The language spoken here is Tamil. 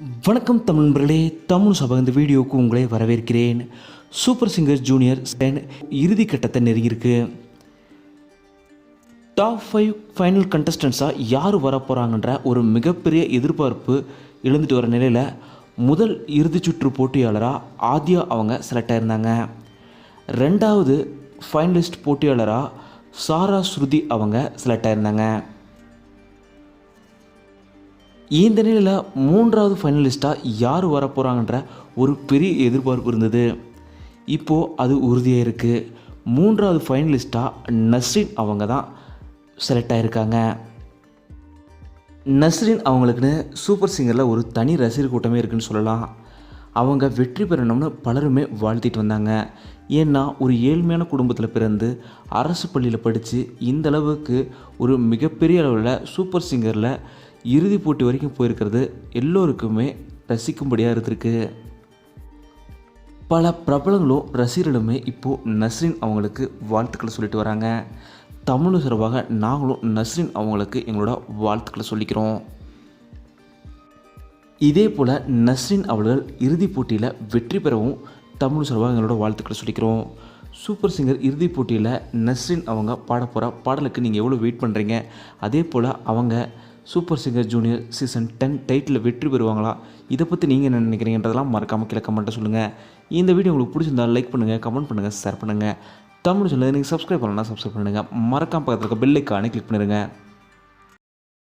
வணக்கம் தமிழ் நண்பர்களே. தமிழ் சபை இந்த வீடியோவுக்கு உங்களை வரவேற்கிறேன். சூப்பர் சிங்கர் ஜூனியர் ஸ்பென் இறுதி கட்டத்தை நெருங்கியிருக்கு. டாப் ஃபைவ் ஃபைனல் கண்டஸ்டன்ஸாக யார் வர போகிறாங்கன்ற ஒரு மிகப்பெரிய எதிர்பார்ப்பு எழுந்துட்டு வர நிலையில் முதல் இறுதி சுற்று போட்டியாளராக ஆத்யா அவங்க செலக்ட் ஆயிருந்தாங்க. ரெண்டாவது ஃபைனலிஸ்ட் போட்டியாளராக சாரா ஸ்ருதி அவங்க செலக்ட் ஆயிருந்தாங்க. இந்த நிலையில் மூன்றாவது ஃபைனலிஸ்ட்டாக யார் வரப்போகிறாங்கன்ற ஒரு பெரிய எதிர்பார்ப்பு இருந்தது. இப்போது அது உறுதியாக இருக்குது மூன்றாவது ஃபைனலிஸ்ட்டாக நஸ்ரின் அவங்க தான் செலக்ட் ஆகியிருக்காங்க நஸ்ரின் அவங்களுக்குன்னு சூப்பர் சிங்கரில் ஒரு தனி ரசிகர் கூட்டமே இருக்குன்னு சொல்லலாம். அவங்க வெற்றி பெறணும்னு பலருமே வாழ்த்திட்டு வந்தாங்க. ஏன்னா ஒரு ஏழ்மையான குடும்பத்தில் பிறந்து அரசு பள்ளியில் படித்து இந்த அளவுக்கு ஒரு மிகப்பெரிய அளவில் சூப்பர் சிங்கரில் இறுதி போட்டி வரைக்கும் போயிருக்கிறது எல்லோருக்குமே ரசிக்கும்படியாக இருந்திருக்கு. பல பிரபலங்களும் ரசிகர்களுமே இப்போது நஸ்ரின் அவங்களுக்கு வாழ்த்துக்களை சொல்லிட்டு வராங்க. தமிழ் சார்பாக நாங்களும் நஸ்ரின் அவங்களுக்கு எங்களோட வாழ்த்துக்களை சொல்லிக்கிறோம். இதே போல் நஸ்ரின் அவர்கள் இறுதிப் போட்டியில் வெற்றி பெறவும் தமிழ் சார்பாக எங்களோட வாழ்த்துக்களை சொல்லிக்கிறோம். சூப்பர் சிங்கர் இறுதிப் போட்டியில் நஸ்ரின் அவங்க பாட போகிற பாடலுக்கு நீங்கள் எவ்வளோ வெயிட் பண்ணுறீங்க அதே போல் அவங்க super singer junior season ten title வெற்றி பெறுவாங்களா? இதை பற்றி நீங்கள் என்ன நினைக்கிறீங்கன்றதெல்லாம் மறக்காமல் கீழே கமெண்ட்டை சொல்லுங்கள் இந்த வீடியோ உங்களுக்கு பிடிச்சிருந்தா லைக் பண்ணுங்கள் கமெண்ட் பண்ணுங்கள் ஷேர் பண்ணுங்கள் தமிழ் சொல்லுங்கள் நீங்கள் சப்ஸ்கிரைப் பண்ணலாம் சப்ஸ்கிரைப் பண்ணுங்கள் மறக்காமல் பக்கத்தில் இருக்க பெல்லைக்கானே கிளிக் பண்ணிடுங்க